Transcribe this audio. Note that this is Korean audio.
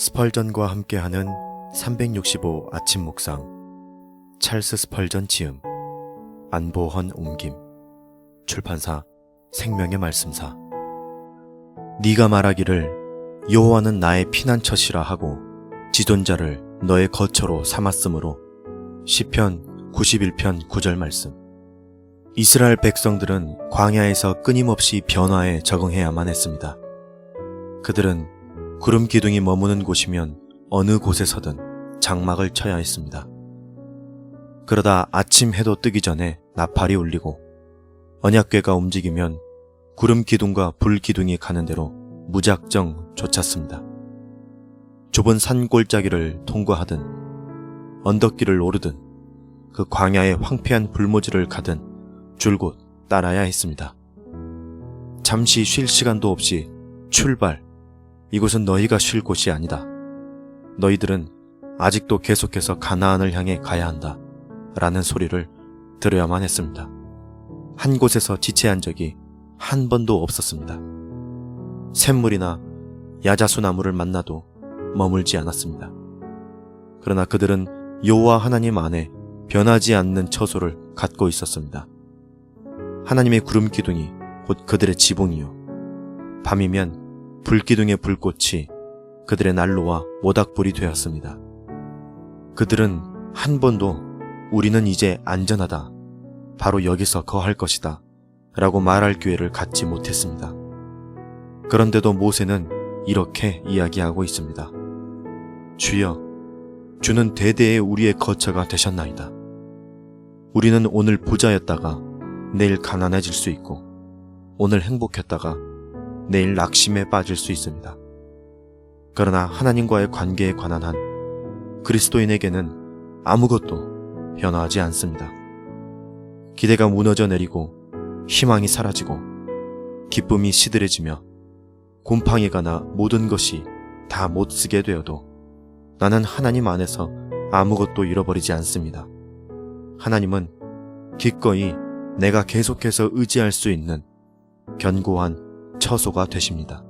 스펄전과 함께하는 365 아침 묵상. 찰스 스펄전 지음. 안보헌 옮김. 출판사 생명의 말씀사. 네가 말하기를 여호와는 나의 피난처시라 하고 지존자를 너의 거처로 삼았으므로 시편 91편 9절 말씀. 이스라엘 백성들은 광야에서 끊임없이 변화에 적응해야만 했습니다. 그들은 구름 기둥이 머무는 곳이면 어느 곳에서든 장막을 쳐야 했습니다. 그러다 아침 해도 뜨기 전에 나팔이 울리고 언약궤가 움직이면 구름 기둥과 불 기둥이 가는 대로 무작정 쫓았습니다. 좁은 산 골짜기를 통과하든 언덕길을 오르든 그 광야의 황폐한 불모지를 가든 줄곧 따라야 했습니다. 잠시 쉴 시간도 없이 출발, 이곳은 너희가 쉴 곳이 아니다. 너희들은 아직도 계속해서 가나안을 향해 가야 한다. 라는 소리를 들어야만 했습니다. 한 곳에서 지체한 적이 한 번도 없었습니다. 샘물이나 야자수나무를 만나도 머물지 않았습니다. 그러나 그들은 여호와 하나님 안에 변하지 않는 처소를 갖고 있었습니다. 하나님의 구름 기둥이 곧 그들의 지붕이요. 밤이면 불기둥의 불꽃이 그들의 난로와 모닥불이 되었습니다. 그들은 한 번도 우리는 이제 안전하다. 바로 여기서 거할 것이다. 라고 말할 기회를 갖지 못했습니다. 그런데도 모세는 이렇게 이야기하고 있습니다. 주여, 주는 대대의 우리의 거처가 되셨나이다. 우리는 오늘 부자였다가 내일 가난해질 수 있고, 오늘 행복했다가 내일 낙심에 빠질 수 있습니다. 그러나 하나님과의 관계에 관한 한 그리스도인에게는 아무것도 변화하지 않습니다. 기대가 무너져 내리고 희망이 사라지고 기쁨이 시들해지며 곰팡이가 나 모든 것이 다 못 쓰게 되어도 나는 하나님 안에서 아무것도 잃어버리지 않습니다. 하나님은 기꺼이 내가 계속해서 의지할 수 있는 견고한 처소가 되십니다.